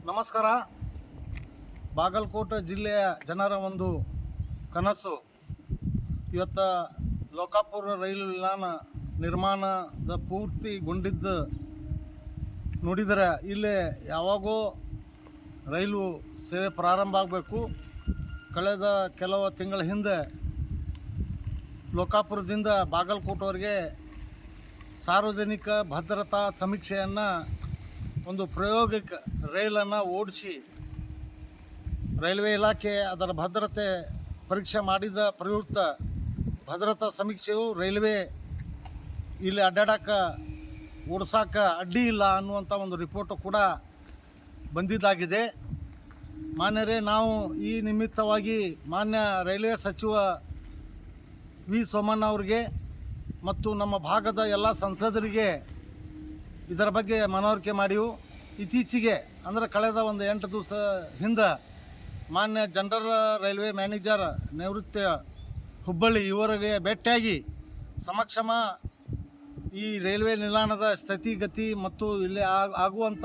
ನಮಸ್ಕಾರ. ಬಾಗಲಕೋಟೆ ಜಿಲ್ಲೆಯ ಜನರ ಒಂದು ಕನಸು. ಇವತ್ತು ಲೋಕಾಪುರ ರೈಲು ನಿಲ್ದಾಣ ನಿರ್ಮಾಣದ ಪೂರ್ತಿಗೊಂಡಿದ್ದು ನೋಡಿದರೆ ಇಲ್ಲೇ ಯಾವಾಗೋ ರೈಲು ಸೇವೆ ಪ್ರಾರಂಭ ಆಗಬೇಕು. ಕಳೆದ ಕೆಲವು ತಿಂಗಳ ಹಿಂದೆ ಲೋಕಾಪುರದಿಂದ ಬಾಗಲಕೋಟೆವರೆಗೆ ಸಾರ್ವಜನಿಕ ಭದ್ರತಾ ಸಮೀಕ್ಷೆಯನ್ನು ಒಂದು ಪ್ರಾಯೋಗಿಕ ರೈಲನ್ನು ಓಡಿಸಿ ರೈಲ್ವೆ ಇಲಾಖೆ ಅದರ ಭದ್ರತೆ ಪರೀಕ್ಷೆ ಮಾಡಿದ ಪ್ರಯುಕ್ತ ಭದ್ರತಾ ಸಮೀಕ್ಷೆಯು ರೈಲ್ವೆ ಇಲ್ಲಿ ಅಡ್ಡಾಡಕ್ಕೆ ಓಡಿಸೋಕೆ ಅಡ್ಡಿ ಇಲ್ಲ ಅನ್ನುವಂಥ ಒಂದು ರಿಪೋರ್ಟು ಕೂಡ ಬಂದಿದ್ದಾಗಿದೆ. ಮಾನ್ಯರೇ, ನಾವು ಈ ನಿಮಿತ್ತವಾಗಿ ಮಾನ್ಯ ರೈಲ್ವೆ ಸಚಿವ ವಿ ಸೋಮಣ್ಣ ಅವರಿಗೆ ಮತ್ತು ನಮ್ಮ ಭಾಗದ ಎಲ್ಲ ಸಂಸದರಿಗೆ ಇದರ ಬಗ್ಗೆ ಮನವರಿಕೆ ಮಾಡಿವು ಇತ್ತೀಚೆಗೆ, ಅಂದರೆ ಕಳೆದ ಒಂದು ಎಂಟು ದಿವಸ ಹಿಂದೆ, ಮಾನ್ಯ ಜನರಲ್ ರೈಲ್ವೆ ಮ್ಯಾನೇಜರ್ ನಿವೃತ್ತ ಹುಬ್ಬಳ್ಳಿ ಇವರಿಗೆ ಭೇಟಿಯಾಗಿ ಸಮಕ್ಷಮ ಈ ರೈಲ್ವೆ ನಿಲ್ದಾಣದ ಸ್ಥಿತಿಗತಿ ಮತ್ತು ಇಲ್ಲಿ ಆಗ್- ಆಗುವಂಥ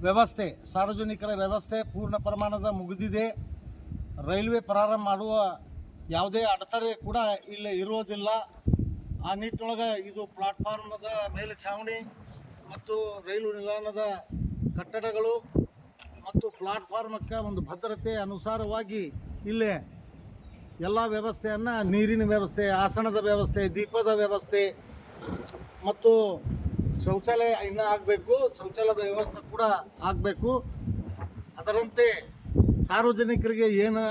ವ್ಯವಸ್ಥೆ, ಸಾರ್ವಜನಿಕರ ವ್ಯವಸ್ಥೆ ಪೂರ್ಣ ಪ್ರಮಾಣದ ಮುಗಿದಿದೆ. ರೈಲ್ವೆ ಪ್ರಾರಂಭ ಮಾಡುವ ಯಾವುದೇ ಅಡೆತಡೆ ಕೂಡ ಇಲ್ಲಿ ಇರುವುದಿಲ್ಲ. ಆ ನಿಟ್ಟಿನೊಳಗೆ ಇದು ಪ್ಲಾಟ್ಫಾರ್ಮದ ಮೇಲೆ ಛಾವಣಿ ಮತ್ತು ರೈಲು ನಿಲ್ದಾಣದ ಕಟ್ಟಡಗಳು ಮತ್ತು ಪ್ಲಾಟ್ಫಾರ್ಮಕ್ಕೆ ಒಂದು ಭದ್ರತೆ ಅನುಸಾರವಾಗಿ ಇಲ್ಲೇ ಎಲ್ಲ ವ್ಯವಸ್ಥೆಯನ್ನು, ನೀರಿನ ವ್ಯವಸ್ಥೆ, ಆಸನದ ವ್ಯವಸ್ಥೆ, ದೀಪದ ವ್ಯವಸ್ಥೆ ಮತ್ತು ಶೌಚಾಲಯ ಇನ್ನೂ ಆಗಬೇಕು, ಶೌಚಾಲಯದ ವ್ಯವಸ್ಥೆ ಕೂಡ ಆಗಬೇಕು. ಅದರಂತೆ ಸಾರ್ವಜನಿಕರಿಗೆ ಏನು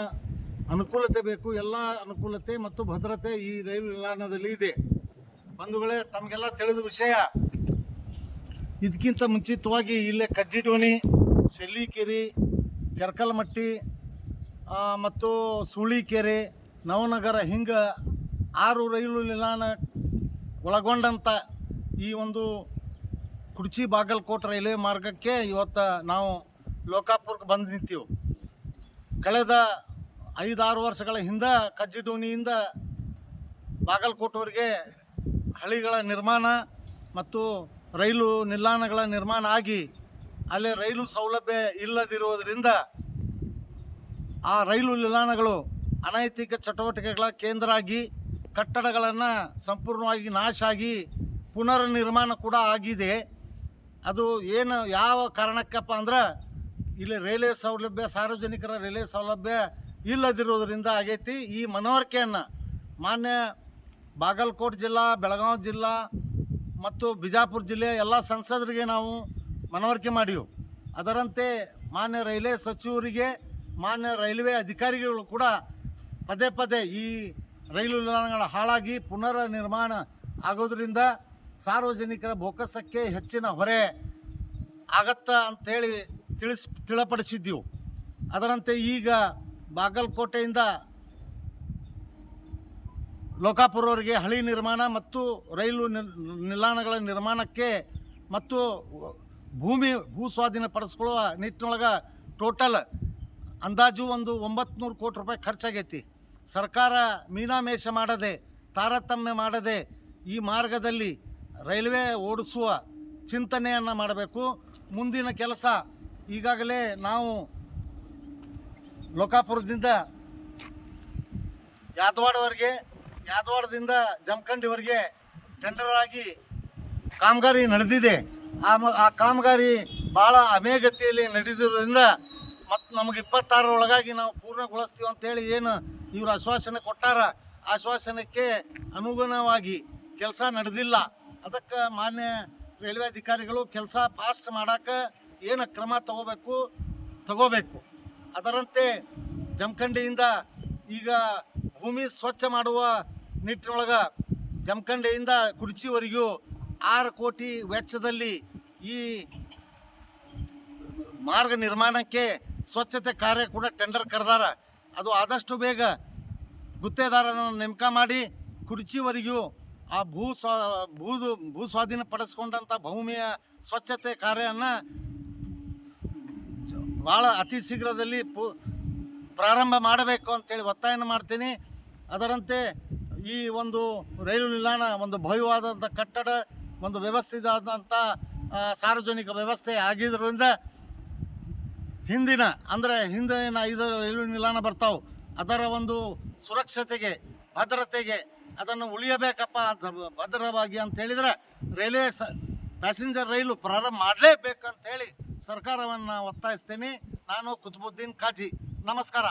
ಅನುಕೂಲತೆ ಬೇಕು, ಎಲ್ಲ ಅನುಕೂಲತೆ ಮತ್ತು ಭದ್ರತೆ ಈ ರೈಲು ನಿಲ್ದಾಣದಲ್ಲಿ ಇದೆ. ಬಂಧುಗಳೇ, ತಮಗೆಲ್ಲ ತಿಳಿದ ವಿಷಯ. ಇದಕ್ಕಿಂತ ಮುಂಚಿತವಾಗಿ ಇಲ್ಲೇ ಕಜ್ಜಿಡೋಣಿ, ಶೆಲ್ಲಿಕೆರೆ, ಕೆರ್ಕಲ್ಮಟ್ಟಿ ಮತ್ತು ಸುಳಿಕೆರೆ ನವನಗರ ಹಿಂಗೆ ಆರು ರೈಲು ನಿಲ್ದಾಣ ಒಳಗೊಂಡಂಥ ಈ ಒಂದು ಕುಡ್ಚಿ ಬಾಗಲಕೋಟೆ ರೈಲ್ವೆ ಮಾರ್ಗಕ್ಕೆ ಇವತ್ತು ನಾವು ಲೋಕಾಪುರಕ್ಕೆ ಬಂದು ನಿಂತೀವಿ. ಕಳೆದ ಐದಾರು ವರ್ಷಗಳ ಹಿಂದೆ ಕಜ್ಜಿಡೋಣಿಯಿಂದ ಬಾಗಲಕೋಟೆವರೆಗೆ ಹಳಿಗಳ ನಿರ್ಮಾಣ ಮತ್ತು ರೈಲು ನಿಲ್ದಾಣಗಳ ನಿರ್ಮಾಣ ಆಗಿ ಅಲ್ಲಿ ರೈಲು ಸೌಲಭ್ಯ ಇಲ್ಲದಿರುವುದರಿಂದ ಆ ರೈಲು ನಿಲ್ದಾಣಗಳು ಅನೈತಿಕ ಚಟುವಟಿಕೆಗಳ ಕೇಂದ್ರ ಆಗಿ ಕಟ್ಟಡಗಳನ್ನು ಸಂಪೂರ್ಣವಾಗಿ ನಾಶ ಆಗಿ ಪುನರ್ ನಿರ್ಮಾಣ ಕೂಡ ಆಗಿದೆ. ಅದು ಏನು, ಯಾವ ಕಾರಣಕ್ಕಪ್ಪ ಅಂದ್ರೆ ಇಲ್ಲಿ ರೈಲ್ವೆ ಸೌಲಭ್ಯ, ಸಾರ್ವಜನಿಕರ ರೈಲ್ವೆ ಸೌಲಭ್ಯ ಇಲ್ಲದಿರುವುದರಿಂದ ಆಗೈತಿ. ಈ ಮನವರಿಕೆಯನ್ನು ಮಾನ್ಯ ಬಾಗಲಕೋಟೆ ಜಿಲ್ಲಾ, ಬೆಳಗಾವಿ ಜಿಲ್ಲಾ ಮತ್ತು ಬಿಜಾಪುರ ಜಿಲ್ಲೆಯ ಎಲ್ಲ ಸಂಸದರಿಗೆ ನಾವು ಮನವರಿಕೆ ಮಾಡಿವು ಅದರಂತೆ ಮಾನ್ಯ ರೈಲ್ವೆ ಸಚಿವರಿಗೆ, ಮಾನ್ಯ ರೈಲ್ವೆ ಅಧಿಕಾರಿಗಳು ಕೂಡ ಪದೇ ಪದೇ ಈ ರೈಲು ನಿಲ್ದಾಣಗಳ ಹಾಳಾಗಿ ಪುನರ್ ನಿರ್ಮಾಣ ಆಗೋದ್ರಿಂದ ಸಾರ್ವಜನಿಕರ ಬೊಕ್ಕಸಕ್ಕೆ ಹೆಚ್ಚಿನ ಹೊರೆ ಆಗತ್ತ ಅಂಥೇಳಿ ತಿಳಿಸ್, ತಿಳಪಡಿಸಿದ್ದೆವು. ಅದರಂತೆ ಈಗ ಬಾಗಲಕೋಟೆಯಿಂದ ಲೋಕಾಪುರವರೆಗೆ ಹಳಿ ನಿರ್ಮಾಣ ಮತ್ತು ರೈಲು ನಿಲ್- ನಿಲ್ದಾಣಗಳ ನಿರ್ಮಾಣಕ್ಕೆ ಮತ್ತು ಭೂಮಿ, ಭೂ ಸ್ವಾಧೀನ ಪಡಿಸ್ಕೊಳ್ಳುವ ನಿಟ್ಟಿನೊಳಗೆ ಟೋಟಲ್ ಅಂದಾಜು ಒಂದು ಒಂಬತ್ತು ಕೋಟಿ ರೂಪಾಯಿ ಖರ್ಚಾಗೈತಿ. ಸರ್ಕಾರ ಮೀನಾಮೇಷ ಮಾಡದೆ, ತಾರತಮ್ಯ ಮಾಡದೆ ಈ ಮಾರ್ಗದಲ್ಲಿ ರೈಲ್ವೆ ಓಡಿಸುವ ಚಿಂತನೆಯನ್ನು ಮಾಡಬೇಕು. ಮುಂದಿನ ಕೆಲಸ ಈಗಾಗಲೇ ನಾವು ಲೋಕಾಪುರದಿಂದ ಯಾದವಾಡವರೆಗೆ ಯಾದವಾಡದಿಂದ ಜಮಖಂಡಿವರೆಗೆ ಟೆಂಡರ್ ಆಗಿ ಕಾಮಗಾರಿ ನಡೆದಿದೆ. ಆ ಮ, ಆ ಕಾಮಗಾರಿ ಭಾಳ ಅಮೇಗತಿಯಲ್ಲಿ ನಡೆದಿರೋದ್ರಿಂದ ಮತ್ತು ನಮಗೆ ಇಪ್ಪತ್ತಾರರೊಳಗಾಗಿ ನಾವು ಪೂರ್ಣಗೊಳಿಸ್ತೀವಿ ಅಂತೇಳಿ ಏನು ಇವರು ಆಶ್ವಾಸನೆ ಕೊಟ್ಟಾರ. ಆಶ್ವಾಸನಕ್ಕೆ ಅನುಗುಣವಾಗಿ ಕೆಲಸ ನಡೆದಿಲ್ಲ. ಅದಕ್ಕೆ ಮಾನ್ಯ ರೈಲ್ವೆ ಅಧಿಕಾರಿಗಳು ಕೆಲಸ ಫಾಸ್ಟ್ ಮಾಡೋಕ್ಕೆ ಏನು ಕ್ರಮ ತಗೋಬೇಕು ತಗೋಬೇಕು. ಅದರಂತೆ ಜಮಖಂಡಿಯಿಂದ ಈಗ ಭೂಮಿ ಸ್ವಚ್ಛ ಮಾಡುವ ನಿಟ್ಟಿನೊಳಗೆ ಜಮಖಂಡೆಯಿಂದ ಕುರ್ಚಿವರೆಗೂ ಆರು ಕೋಟಿ ವೆಚ್ಚದಲ್ಲಿ ಈ ಮಾರ್ಗ ನಿರ್ಮಾಣಕ್ಕೆ ಸ್ವಚ್ಛತೆ ಕಾರ್ಯ ಕೂಡ ಟೆಂಡರ್ ಕರೆದಾರ. ಅದು ಆದಷ್ಟು ಬೇಗ ಗುತ್ತೇದಾರರನ್ನು ನೇಮಕ ಮಾಡಿ ಕುರ್ಚಿವರೆಗೂ ಆ ಭೂ ಸ್ವಾ, ಭೂದು, ಭೂ ಸ್ವಾಧೀನ ಪಡಿಸ್ಕೊಂಡಂಥ ಭೂಮಿಯ ಸ್ವಚ್ಛತೆ ಕಾರ್ಯವನ್ನು ಭಾಳ ಅತಿ ಶೀಘ್ರದಲ್ಲಿ ಪು, ಪ್ರಾರಂಭ ಮಾಡಬೇಕು ಅಂತೇಳಿ ಒತ್ತಾಯನ ಮಾಡ್ತೀನಿ. ಅದರಂತೆ ಈ ಒಂದು ರೈಲು ನಿಲ್ದಾಣ ಒಂದು ಭವ್ಯವಾದಂಥ ಕಟ್ಟಡ, ಒಂದು ವ್ಯವಸ್ಥಿತವಾದಂಥ ಸಾರ್ವಜನಿಕ ವ್ಯವಸ್ಥೆ ಆಗಿದ್ದರಿಂದ ಹಿಂದಿನ, ಅಂದರೆ ಹಿಂದಿನ ಐದು ರೈಲ್ವೆ ನಿಲ್ದಾಣ ಬರ್ತಾವೆ. ಅದರ ಒಂದು ಸುರಕ್ಷತೆಗೆ, ಭದ್ರತೆಗೆ ಅದನ್ನು ಉಳಿಯಬೇಕಪ್ಪ ಅಂತ, ಭದ್ರವಾಗಿ ಅಂತ ಹೇಳಿದ್ರೆ ರೈಲ್ವೆ ಸ, ಪ್ಯಾಸೆಂಜರ್ ರೈಲು ಪ್ರಾರಂಭ ಮಾಡಲೇಬೇಕಂತ ಹೇಳಿ ಸರ್ಕಾರವನ್ನು ಒತ್ತಾಯಿಸ್ತೀನಿ. ನಾನು ಕುತುಬುದ್ದೀನ್ ಕಾಜಿ. ನಮಸ್ಕಾರ.